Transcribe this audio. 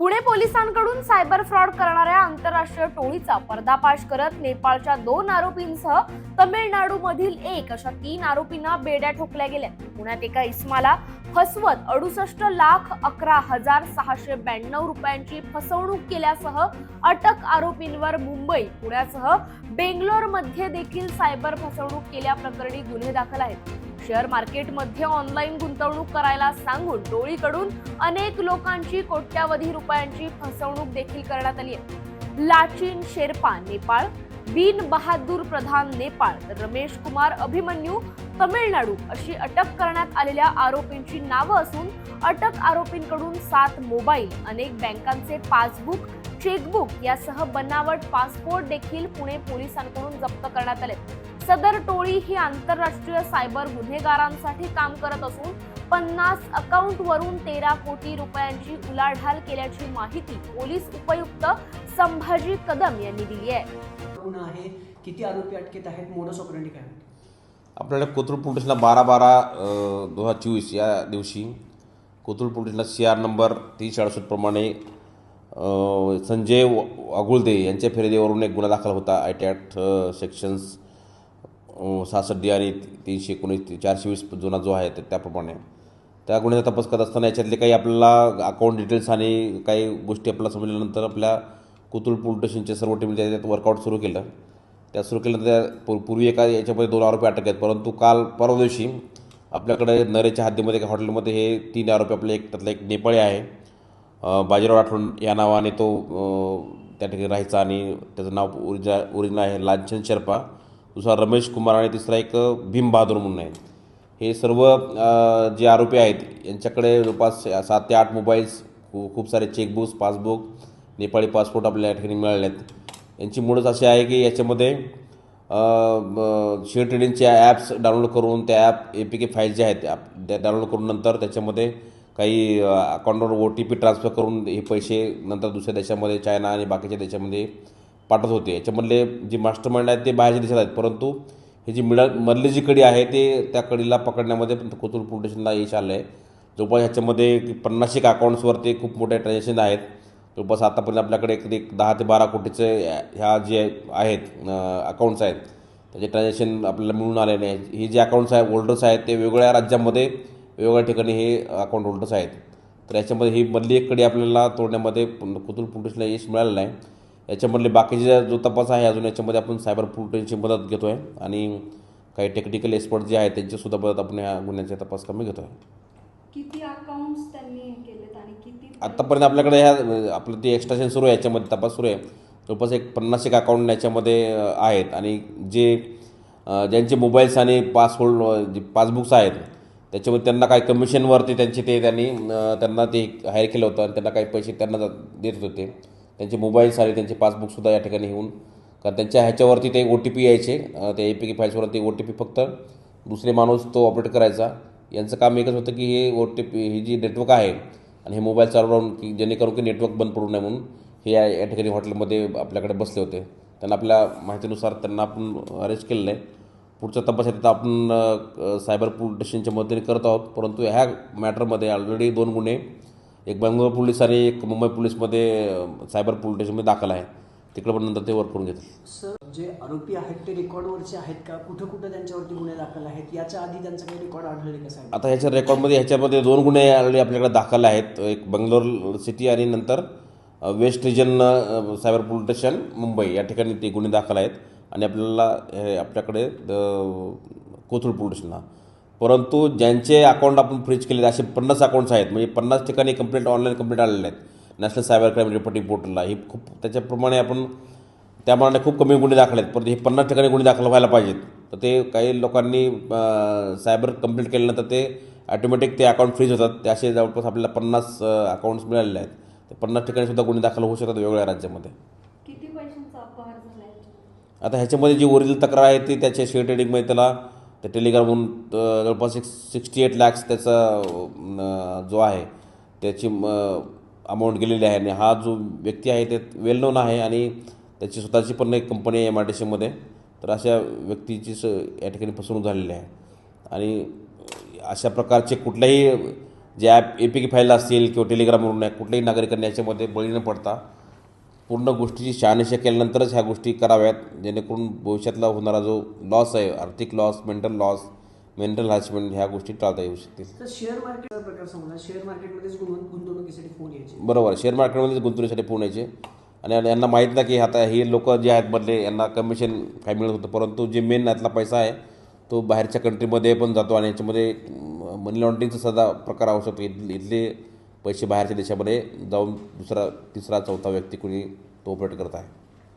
पुणे पोलिसांकडून cyber fraud करणाऱ्या आंतरराष्ट्रीय टोळीचा पर्दाफाश करत नेपाळच्या दोन आरोपींसह तमिळनाडूमधील एक अशा तीन आरोपींना बेड्या ठोकल्या गेल्या. पुण्यात एका इस्माला फसवत अडुसष्ट लाख अकरा हजार सहाशे ब्याण्णव रुपयांची फसवणूक केल्यासह अटक आरोपींवर मुंबई पुण्यासह बेंगलोरमध्ये देखील सायबर फसवणूक केल्याप्रकरणी गुन्हे दाखल आहेत. शेअर मार्केटमध्ये ऑनलाईन गुंतवणूक करायला सांगून टोळीकडून अनेक लोकांची कोट्यावधी रुपयांची फसवणूक देखील करण्यात आली आहे. लाचिन शेर्पा नेपाळ. बिन बहादूर प्रधान नेपाळ. तर रमेश कुमार अभिमन्यू तमिळनाडू अशी अटक करण्यात आलेल्या आरोपींची नावं असून अटक आरोपींकडून सात मोबाईल अनेक बँकांचे पासबुक चेकबुक यासह बनावट पासपोर्ट देखील पुणे पोलिसांकडून जप्त करण्यात आले सदर टोळी ही आंतरराष्ट्रीय सायबर गुन्हेगारांसाठी काम करत असून पन्नास अकाउंट वरून तेरा कोटी रुपयांची उलाढाल केल्याची माहिती पोलीस उपायुक्त संभाजी कदम यांनी दिली आहे. किती आरोपी अटकेत आहेत? मोडस ऑपरेंडी काय आपल्याला कोथरूड पोलिसला बारा बारा दोन हजार चोवीस या दिवशी कोथरूड पोलिसला सी आर नंबर तीनशे अडुसष्टप्रमाणे संजय व- वागुळदे यांच्या फिर्यादीवरून एक गुन्हा दाखल होता. आय टी ॲक्ट सेक्शन्स सहासष्ट डी आणि तीनशे एकोणीस चारशे वीस जुना जो आहे तर त्याप्रमाणे. त्या गुन्ह्याचा तपास करत असताना याच्यातले काही आपल्याला अकाउंट डिटेल्स आणि काही गोष्टी आपल्याला समजल्यानंतर आपल्या कुतुल पोलीस स्टेशनच्या सर्व टीमने त्याच्यात वर्कआउट सुरू केलं. त्या सुरू केल्यानंतर त्या पू- पूर्वी एका याच्यामध्ये दोन आरोपी अटक आहेत परंतु काल परवा दिवशी आपल्याकडे नरेच्या हद्दीमध्ये एका हॉटेलमध्ये हे तीन आरोपी आपले एक त्यातला एक नेपाळी आहे. बाजीराव राठोड या नावाने तो त्या ठिकाणी राहायचा आणि त्याचं नाव ओरिजिनल ओरिजिनल आहे लांछन शर्पा. दुसरा रमेश कुमार आणि तिसरा एक भीम बहादूर म्हणून आहे हे सर्व जे आरोपी आहेत यांच्याकडे जवळपास सात ते आठ मोबाईल्स खूप सारे चेकबुक्स पासबुक नेपाळी पासपोर्ट आपल्या या ठिकाणी मिळाले आहेत यांची मुळच अशी आहे की याच्यामध्ये शेअर ट्रेडिंगचे ॲप्स डाउनलोड करून त्या app A P K file जे आहेत त्या त्या डाउनलोड करून नंतर त्याच्यामध्ये काही अकाउंटवर ओ टी पी ट्रान्सफर करून हे पैसे नंतर दुसऱ्या देशामध्ये चायना आणि बाकीच्या देशामध्ये पाठवत होते. याच्यामधले जे मास्टर माइंड आहेत ते बाहेरच्या देशात आहेत. परंतु हे जी मिडल मधली जी कडी आहे ते त्या कडीला पकडण्यामध्ये कोथरूड पोलीस स्टेशनला यश आलं आहे जवळपास ह्याच्यामध्ये पन्नास अकाउंट्सवर ते खूप मोठे ट्रान्झॅक्शन आहेत. जवळपास आतापर्यंत आपल्याकडे एक दहा ते बारा कोटीचे ह्या जे आहेत अकाउंट्स आहेत. त्याचे ट्रान्झॅक्शन आपल्याला मिळून आलेले आहेत हे जे अकाउंट्स आहेत होल्डर्स आहेत ते वेगवेगळ्या राज्यामध्ये वेगवेगळ्या ठिकाणी हे अकाउंट होल्डर्स आहेत. तर याच्यामध्ये ही मधली एक कडी आपल्याला तोडण्यामध्ये कोथरूड पोलिसला यश मिळालेलं आहे. याच्यामधले बाकीचे जो तपास आहे अजून याच्यामध्ये आपण सायबर पोलिसची मदत घेतो आहे आणि काही टेक्निकल एक्सपर्ट जे आहेत त्यांचीसुद्धा मदत आपण ह्या गुन्ह्याचा तपास कमी घेतो आहे किती अकाउंट्स त्यांनी केलेत आणि किती आत्तापर्यंत आपल्याकडे ह्या आपलं ते एक्स्ट्राशन सुरू आहे याच्यामध्ये तपास सुरू आहे. जवळपास एक पन्नास एक अकाउंट याच्यामध्ये आहेत. आणि जे ज्यांचे मोबाईल्स आणि पासवर्ड जे पासबुक्स आहेत त्याच्यामध्ये त्यांना काही कमिशनवरती त्यांचे ते त्यांनी त्यांना ते हायर केलं होतं आणि त्यांना काही पैसे त्यांना देत होते. त्यांचे मोबाईल्स आले त्यांचे पासबुकसुद्धा या ठिकाणी येऊन कारण त्यांच्या ह्याच्यावरती ते ओ टी पी यायचे त्या ए पी के फाईल्सवरती ओ टी पी फक्त दुसरे माणूस तो ऑपरेट करायचा. यांचं काम एकच होतं की हे ओ टी पी ही जी नेटवर्क आहे आणि हे मोबाईल चालू राहून की जेणेकरून की नेटवर्क बंद पडू नये म्हणून हे या या ठिकाणी हॉटेलमध्ये आपल्याकडे बसले होते. त्यांना आपल्या माहितीनुसार त्यांना आपण अरेस्ट केलेलं आहे पुढचा तपास आहे तिथं आपण सायबर पोलीस स्टेशनच्या मदतीने करत आहोत. परंतु ह्या मॅटरमध्ये ऑलरेडी दोन गुन्हे एक बंगलोर पोलीस आणि एक मुंबई पोलीसमध्ये सायबर पोलीस स्टेशनमध्ये दाखल आहे. तिकडे पण नंतर ते वर्क करून घेतील. सर जे आरोपी आहेत ते रेकॉर्डवरचे आहेत का? कुठं कुठं त्यांच्यावरती गुन्हे दाखल आहेत? याच्या आधी त्यांचं काही रेकॉर्ड आढळले का साहेब? आता ह्याच्या रेकॉर्डमध्ये ह्याच्यामध्ये दोन गुन्हे ऑलरेडी आपल्याकडे दाखल आहेत. एक बंगलोर सिटी आणि नंतर west region cyber police station Mumbai. या ठिकाणी ते गुन्हे दाखल आहेत. आणि आपल्याला हे आपल्याकडे कोथरूड पोलीस स्टेशनला. परंतु ज्यांचे अकाउंट आपण फ्रीज केले असे पन्नास अकाउंट्स आहेत. म्हणजे पन्नास ठिकाणी कंप्लेंट ऑनलाईन कंप्लेंट आलेले आहेत. नॅशनल सायबर क्राईम रिपोर्टिंग पोर्टलला ही खूप त्याच्याप्रमाणे आपण त्याप्रमाणे खूप कमी गुन्हे दाखल आहेत. परंतु हे पन्नास ठिकाणी गुन्हे दाखल व्हायला पाहिजेत. तर ते काही लोकांनी सायबर कंप्लेंट केल्यानंतर ते ॲटोमॅटिक ते अकाउंट फ्रीज होतात. ते असे जवळपास आपल्याला पन्नास अकाउंट्स मिळालेले आहेत. ते पन्नास ठिकाणी सुद्धा गुन्हे दाखल होऊ शकतात वेगवेगळ्या राज्यामध्ये. आता ह्याच्यामध्ये जी ओरिजिनल तक्रार आहे ती त्याच्या शेअर ट्रेडिंगमध्ये त्याला त्या टेलिग्रामहून जवळपास एक सिक्स्टी एट लॅक्स त्याचा जो आहे त्याची अमाऊंट गेलेली आहे. आणि हा जो व्यक्ती आहे ते वेल नोन आहे आणि त्याची स्वतःची पण एक कंपनी आहे एम आय टी सीमध्ये तर अशा व्यक्तीची स या ठिकाणी फसवणूक झालेली आहे. आणि अशा प्रकारचे कुठल्याही जे app A P K file असतील किंवा टेलिग्रामवरून आहे कुठल्याही नागरिकांनी याच्यामध्ये बळी न पडता पूर्ण गोष्टीची शहानिशा केल्यानंतरच ह्या गोष्टी कराव्यात जेणेकरून भविष्यातला होणारा जो लॉस आहे आर्थिक loss mental loss mental harassment ह्या गोष्टी टाळता येऊ शकतील. शेअर मार्केटचा प्रकार समजा शेअर मार्केटमध्येच गुंतवणूक गुंतवणुकीसाठी फोन यायचे. बरोबर शेअर मार्केटमध्येच गुंतवणुकीसाठी फोन यायचे. आणि यांना माहीत नाही की आता हे लोक जे आहेत मधले यांना कमिशन काय मिळत होतं परंतु जे मेन यातला पैसा आहे तो बाहेरच्या कंट्रीमध्ये पण जातो आणि याच्यामध्ये मनी लॉन्ड्रिंगचा सदा प्रकार इथले इथले पैसे बाहेरच्या देशामध्ये जाऊन दुसरा तिसरा चौथा व्यक्ती कुणी तो ऑपरेट करत आहे.